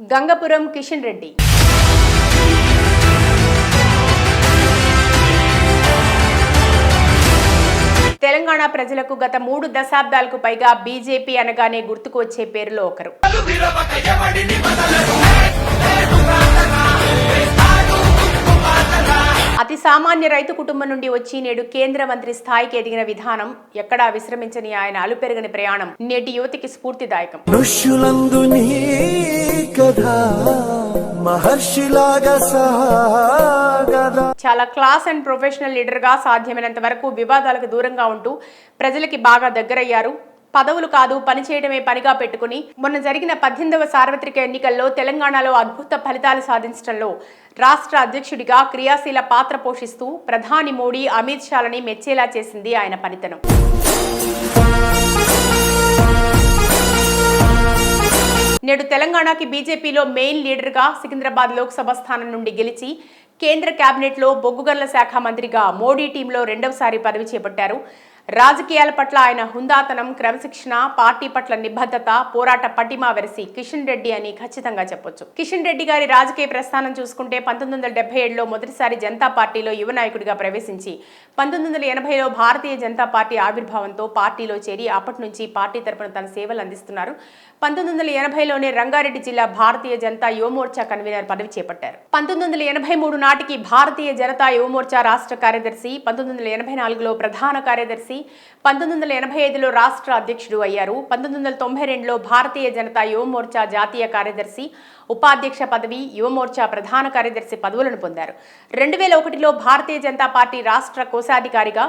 గంగపురం కిషన్ రెడ్డి. తెలంగాణ ప్రజలకు గత మూడు దశాబ్దాలకు పైగా బీజేపీ అనగానే గుర్తుకు వచ్చే పేరులో ఒకరు. సామాన్య రైతు కుటుంబం నుండి వచ్చి నేడు కేంద్ర మంత్రి స్థాయికి ఎదిగిన విధానం ఎక్కడా విశ్రమించని ఆయన అలుపెరగని ప్రయాణం నేటి యువతికి స్ఫూర్తిదాయకం. చాలా క్లాస్ అండ్ ప్రొఫెషనల్ లీడర్గా సాధ్యమైనంత వరకు వివాదాలకు దూరంగా ఉంటూ ప్రజలకి బాగా దగ్గరయ్యారు. పదవులు కాదు పనిచేయడమే పనిగా పెట్టుకుని మొన్న జరిగిన పద్దెనిమిదవ సార్వత్రిక ఎన్నికల్లో తెలంగాణలో అద్భుత ఫలితాలు సాధించడంలో రాష్ట్ర అధ్యక్షుడిగా క్రియాశీల పాత్ర పోషిస్తూ ప్రధాని మోడీ అమిత్ షాలని మెచ్చేలా చేసింది ఆయన పనితనం. నేడు తెలంగాణకి బీజేపీలో మెయిన్ లీడర్గా సికింద్రాబాద్ లోక్సభ స్థానం నుండి గెలిచి కేంద్ర కేబినెట్లో బొగ్గుగర్ల శాఖ మంత్రిగా మోడీ టీంలో రెండవసారి పదవి చేపట్టారు. రాజకీయాల పట్ల ఆయన హుందాతనం క్రమశిక్షణ పార్టీ పట్ల నిబద్ధత పోరాట పటిమ వెరసి కిషన్ రెడ్డి అని ఖచ్చితంగా చెప్పొచ్చు. కిషన్ రెడ్డి గారి రాజకీయ ప్రస్థానం చూసుకుంటే పంతొమ్మిది వందల డెబ్బై ఏడులో మొదటిసారి జనతా పార్టీలో యువ నాయకుడిగా ప్రవేశించి పంతొమ్మిది వందల ఎనభైలో భారతీయ జనతా పార్టీ ఆవిర్భావంతో పార్టీలో చేరి అప్పటి నుంచి పార్టీ తరపున తన సేవలు అందిస్తున్నారు. పంతొమ్మిది వందల ఎనభైలోనే రంగారెడ్డి జిల్లా భారతీయ జనతా యువమోర్చా కన్వీనర్ పదవి చేపట్టారు. పంతొమ్మిది వందల ఎనభై మూడు నాటికి భారతీయ జనతా యువమోర్చా రాష్ట్ర కార్యదర్శి పంతొమ్మిది వందల ఎనభై నాలుగులో ప్రధాన కార్యదర్శి పంతొమ్మిది వందల ఎనభై ఐదులో రాష్ట్ర అధ్యక్షుడు అయ్యారు. పంతొమ్మిది వందల తొంభై రెండులో భారతీయ జనతా యువమోర్చా జాతీయ కార్యదర్శి ఉపాధ్యక్ష పదవి యువమోర్చా ప్రధాన కార్యదర్శి పదవులను పొందారు. రెండు వేల ఒకటిలో భారతీయ జనతా పార్టీ రాష్ట్ర కోశాధికారిగా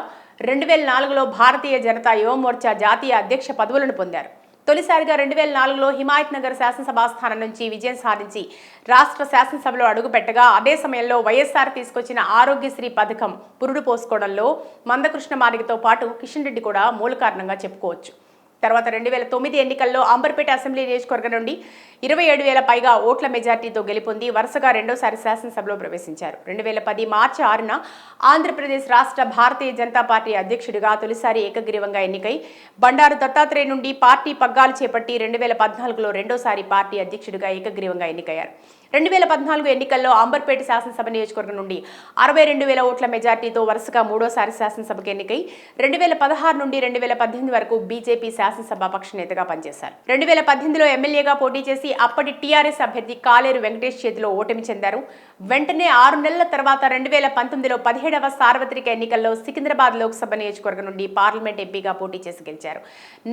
రెండు వేల నాలుగులో భారతీయ జనతా యువమోర్చా జాతీయ అధ్యక్ష పదవులను పొందారు. తొలిసారిగా రెండు వేల నాలుగులో హిమాయత్ నగర్ శాసనసభ స్థానం నుంచి విజయం సాధించి రాష్ట్ర శాసనసభలో అడుగుపెట్టగా అదే సమయంలో వైఎస్ఆర్ తీసుకొచ్చిన ఆరోగ్యశ్రీ పథకం పురుడు పోసుకోవడంలో మందకృష్ణ మాదిగతో పాటు కిషన్ రెడ్డి కూడా మూల కారణంగా చెప్పుకోవచ్చు. తర్వాత రెండు వేల తొమ్మిది ఎన్నికల్లో అంబర్పేట అసెంబ్లీ నియోజకవర్గం నుండి ఇరవై ఏడు వేల పైగా ఓట్ల మెజార్టీతో గెలుపొంది వరుసగా రెండోసారి శాసనసభలో ప్రవేశించారు. రెండు వేల పది మార్చి ఆరున ఆంధ్రప్రదేశ్ రాష్ట్ర భారతీయ జనతా పార్టీ అధ్యక్షుడిగా తొలిసారి ఏకగ్రీవంగా ఎన్నికై బండారు దత్తాత్రేయ నుండి పార్టీ పగ్గాలు చేపట్టి రెండు వేల పద్నాలుగులో రెండోసారి పార్టీ అధ్యక్షుడిగా ఏకగ్రీవంగా ఎన్నికయ్యారు. రెండు వేల పద్నాలుగు ఎన్నికల్లో అంబర్పేట శాసనసభ నియోజకవర్గం నుండి అరవై రెండు వేల ఓట్ల మెజార్టీతో వరుసగా మూడోసారి శాసనసభకు ఎన్నికై రెండు వేల పదహారు నుండి రెండు వేల పద్దెనిమిది వరకు బీజేపీ శాసనసభాపక్ష నేతగా పనిచేశారు. రెండు వేల పద్దెనిమిదిలో ఎమ్మెల్యేగా పోటీ చేసి అప్పటి టీఆర్ఎస్ అభ్యర్థి కాలేరు వెంకటేష్ చేతిలో ఓటమి చెందారు. వెంటనే ఆరు నెలల తర్వాత రెండు వేల పంతొమ్మిదిలో పదిహేడవ సార్వత్రిక ఎన్నికల్లో సికింద్రాబాద్ లోక్సభ నియోజకవర్గం నుండి పార్లమెంట్ ఎంపీగా పోటీ చేసి గెలిచారు.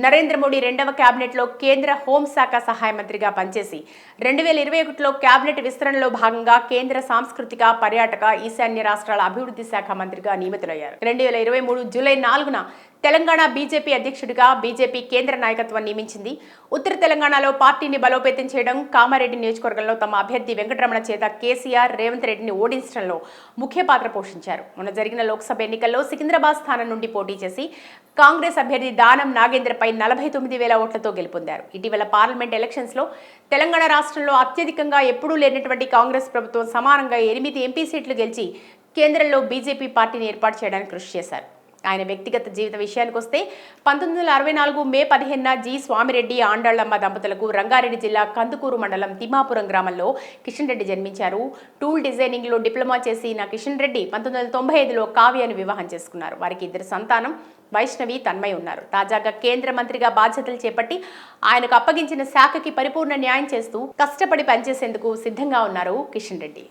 నరేంద్ర మోడీ రెండవ కేబినెట్లో కేంద్ర హోంశాఖ సహాయ మంత్రిగా పనిచేసి రెండు వేల ఇరవై ఒకటిలో కేబినెట్ విస్తరణలో భాగంగా కేంద్ర సాంస్కృతిక పర్యాటక ఈశాన్య రాష్ట్రాల అభివృద్ధి శాఖ మంత్రిగా నియమితులయ్యారు. రెండు వేల ఇరవై మూడు జూలై నాలుగున తెలంగాణ బీజేపీ అధ్యక్షుడిగా బీజేపీ కేంద్ర నాయకత్వం నియమించింది. ఉత్తర తెలంగాణలో పార్టీని బలోపేతం చేయడం కామారెడ్డి నియోజకవర్గంలో తమ అభ్యర్థి వెంకటరమణ చేత కేసీఆర్ రేవంత్ రెడ్డిని ఓడించడంలో ముఖ్య పాత్ర పోషించారు. మొన్న జరిగిన లోక్సభ ఎన్నికల్లో సికింద్రాబాద్ స్థానం నుండి పోటీ చేసి కాంగ్రెస్ అభ్యర్థి దానం నాగేంద్రపై నలభై తొమ్మిది వేల ఓట్లతో గెలుపొందారు. ఇటీవల పార్లమెంట్ ఎలక్షన్స్లో తెలంగాణ రాష్ట్రంలో అత్యధికంగా ఎప్పుడూ లేనటువంటి కాంగ్రెస్ ప్రభుత్వం సమానంగా ఎనిమిది ఎంపీ సీట్లు గెలిచి కేంద్రంలో బీజేపీ పార్టీని ఏర్పాటు చేయడానికి కృషి చేశారు. ఆయన వ్యక్తిగత జీవిత విషయానికి వస్తే పంతొమ్మిది వందల అరవై నాలుగు మే పదిహేనున జి స్వామిరెడ్డి ఆండాళ్ళమ్మ దంపతులకు రంగారెడ్డి జిల్లా కందుకూరు మండలం తిమ్మాపురం గ్రామంలో కిషన్ రెడ్డి జన్మించారు. టూల్ డిజైనింగ్లో డిప్లొమా చేసిన కిషన్ రెడ్డి పంతొమ్మిది వందల తొంభై ఐదులో కావ్యను వివాహం చేసుకున్నారు. వారికి ఇద్దరు సంతానం వైష్ణవి తన్మయ్ ఉన్నారు. తాజాగా కేంద్ర మంత్రిగా బాధ్యతలు చేపట్టి ఆయనకు అప్పగించిన శాఖకి పరిపూర్ణ న్యాయం చేస్తూ కష్టపడి పనిచేసేందుకు సిద్ధంగా ఉన్నారు కిషన్ రెడ్డి